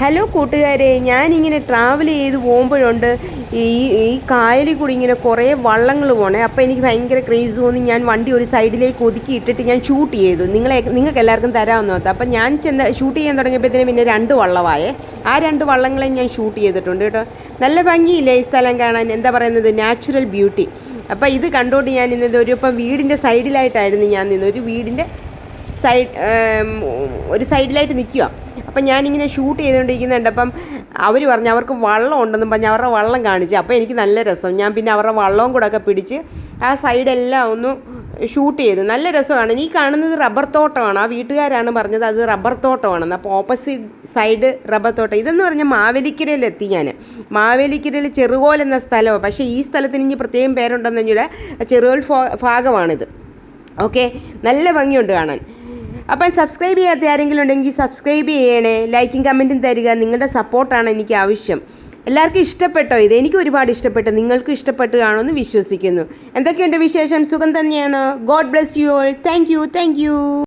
Hello കൂട്ടുകാരെ. ഞാനിങ്ങനെ travel ചെയ്ത് പോകുമ്പോഴുണ്ട് ഈ ഈ കായലിൽ കൂടി ഇങ്ങനെ കുറേ വള്ളങ്ങൾ പോണേ. അപ്പോൾ എനിക്ക് ഭയങ്കര ക്രേസ് തോന്നി. ഞാൻ വണ്ടി ഒരു സൈഡിലേക്ക് ഒതുക്കി ഇട്ടിട്ട് ഞാൻ ഷൂട്ട് ചെയ്തു. നിങ്ങളെ നിങ്ങൾക്ക് എല്ലാവർക്കും തരാമെന്ന് ഓർത്ത്. അപ്പം ഞാൻ ചെന്ന് ഷൂട്ട് ചെയ്യാൻ തുടങ്ങിയപ്പോഴത്തേനും പിന്നെ രണ്ട് വള്ളമായേ ആ രണ്ട് വള്ളങ്ങളെ ഞാൻ ഷൂട്ട് ചെയ്തിട്ടുണ്ട് കേട്ടോ. നല്ല ഭംഗിയില്ലേ ഈ സ്ഥലം കാണാൻ? എന്താ പറയുന്നത്? നാച്ചുറൽ ബ്യൂട്ടി അപ്പോൾ ഇത് കണ്ടുകൊണ്ട് ഞാൻ ഇന്നത് ഒരു ഇപ്പം വീടിന്റെ സൈഡിലായിട്ടായിരുന്നു ഞാൻ നിന്നത്. ഒരു വീടിന്റെ സൈഡ് ഒരു സൈഡിലായിട്ട് നിൽക്കുക അപ്പം ഞാനിങ്ങനെ ഷൂട്ട് ചെയ്തുകൊണ്ടിരിക്കുന്നുണ്ട് അപ്പം അവർ പറഞ്ഞു അവർക്ക് വള്ളം ഉണ്ടെന്നും പറഞ്ഞ് അവരുടെ വള്ളം കാണിച്ചു. അപ്പോൾ എനിക്ക് നല്ല രസം. ഞാൻ പിന്നെ അവരുടെ വള്ളവും കൂടെ ഒക്കെ പിടിച്ച് ആ സൈഡെല്ലാം ഒന്ന് ഷൂട്ട് ചെയ്തു. നല്ല രസമാണ്. ഈ കാണുന്നത് റബ്ബർ തോട്ടമാണ്. ആ വീട്ടുകാരാണ് പറഞ്ഞത് അത് റബ്ബർ തോട്ടമാണെന്ന്. അപ്പോൾ ഓപ്പോസിറ്റ് സൈഡ് റബ്ബർ തോട്ടം. ഇതെന്ന് പറഞ്ഞാൽ മാവേലിക്കരയിലെത്തി ഞാൻ. മാവേലിക്കരയിൽ ചെറുകോൽ എന്ന സ്ഥലമാണ്. പക്ഷേ ഈ സ്ഥലത്തിന് ഇനി പ്രത്യേകം പേരുണ്ടെന്ന് ചെറുകോൽ ഭാഗമാണിത്. ഓക്കെ നല്ല ഭംഗിയുണ്ട് കാണാൻ. അപ്പം സബ്സ്ക്രൈബ് ചെയ്യാത്ത ആരെങ്കിലും ഉണ്ടെങ്കിൽ സബ്സ്ക്രൈബ് ചെയ്യണേ. ലൈക്കും കമന്റും തരിക. നിങ്ങളുടെ സപ്പോർട്ടാണ് എനിക്ക് ആവശ്യം. എല്ലാവർക്കും ഇഷ്ടപ്പെട്ടോ ഇത്? എനിക്ക് ഒരുപാട് ഇഷ്ടപ്പെട്ടു. നിങ്ങൾക്ക് ഇഷ്ടപ്പെട്ട് കാണുമെന്ന് വിശ്വസിക്കുന്നു. എന്തൊക്കെയുണ്ട് വിശേഷം? സുഖം തന്നെയാണ്? God bless you all thank you thank you